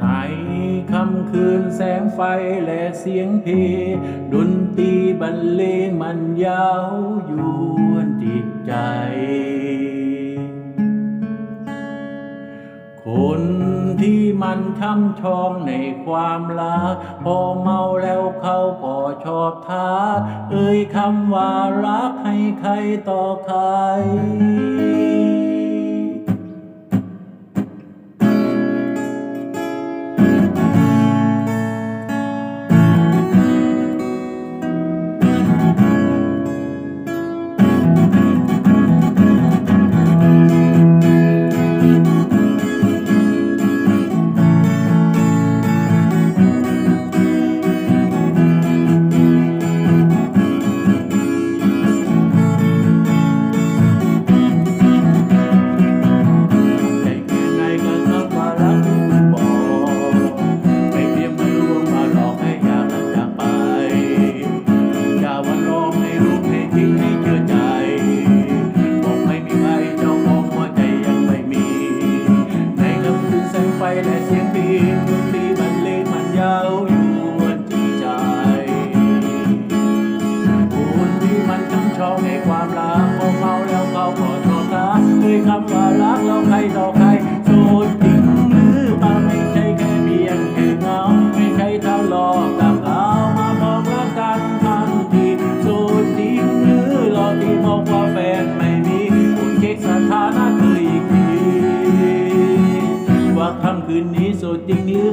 ในค่ำคืนแสงไฟและเสียงเพลงดนตรีบรรเลงมันยาวยวนจิตใจ คนที่มันช่ำชองในความรักพอเมาแล้วเขาก็ชอบท้า เอ่ยคำว่ารักให้ใครต่อใคร เมาแล้วเขาขอโทษนะด้วยคำว่ารักเราใครต่อใครโสดจริงหรือต่าไม่ใช่แค่เพียงแค่เงาไม่ใช่ทะเลาะตามเอามาบอกรักกันทันทีโสดจริงหรือหลอที่บอกว่าแฟนไม่มีคุณเช็คสถานะเธออีกทีว่าค่ำคืนนี้โสดจริงหรือ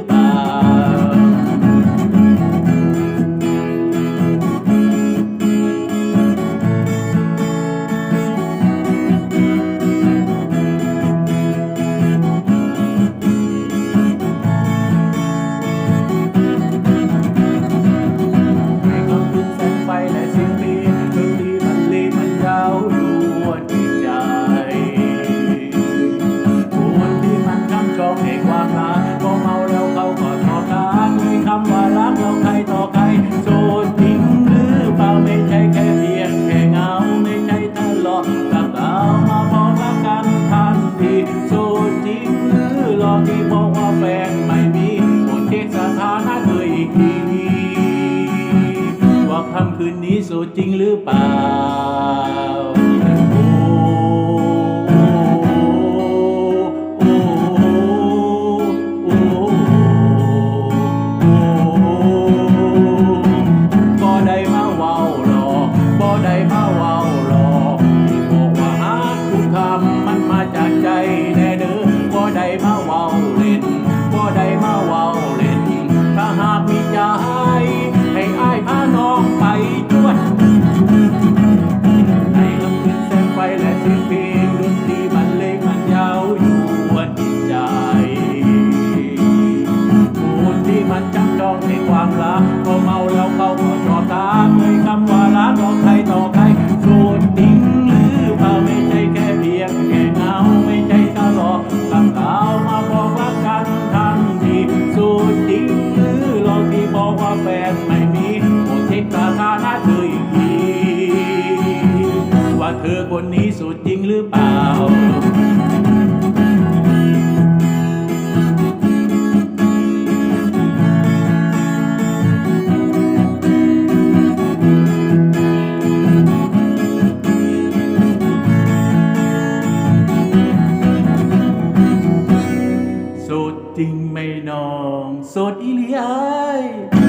คืนนี้โสดจริงหรือเปล่าาน้เธออีกที ว่าเธอคนนี้สุดจริงหรือเปล่าสุดจริงไม่นอง สุดอีเลียอ